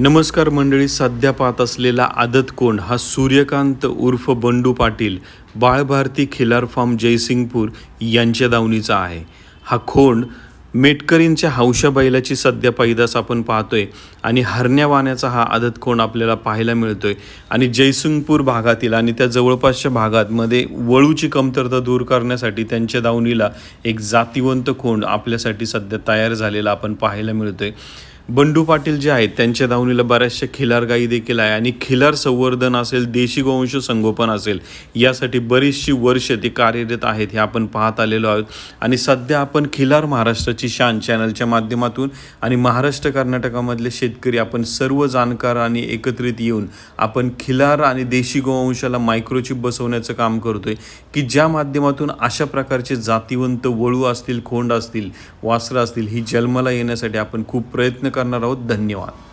नमस्कार मंडळी सध्या पाहत असलेला आदत कोंड हा सूर्यकांत उर्फ बंडू पाटील बाळभारती खिलार फार्म जयसिंगपूर यांच्या दावणीचा आहे. हा खोंड मेटकरींच्या हौशा बैलाची सध्या पैदास आपण पाहतोय आणि हरण्या वाण्याचा हा आदत कोण आपल्याला पाहायला मिळतोय. आणि जयसिंगपूर भागातील आणि त्या जवळपासच्या भागात मध्ये वळूची कमतरता दूर करण्यासाठी त्यांच्या दावणीला एक जातिवंत कोंड आपल्यासाठी सध्या तयार झालेला आपण पाहायला मिळतोय. बंडू पाटील जे आहेत त्यांच्या दावणीला बऱ्याचशा खिलार गायी देखील आहे आणि खिलार संवर्धन असेल देशी गोवंश संगोपन असेल यासाठी बरीचशी वर्ष ते कार्यरत आहेत हे आपण पाहत आलेलो आहोत. आणि सध्या आपण खिलार महाराष्ट्राची शान चॅनलच्या माध्यमातून आणि महाराष्ट्र कर्नाटकामधले शेतकरी आपण सर्व जाणकार आणि एकत्रित येऊन आपण खिलार आणि देशी गोवंशाला मायक्रोचिप बसवण्याचं काम करतोय की ज्या माध्यमातून अशा प्रकारचे जातिवंत वळू असतील खोंड असतील वासरं असतील ही जन्माला येण्यासाठी आपण खूप प्रयत्न करणार आहोत. धन्यवाद.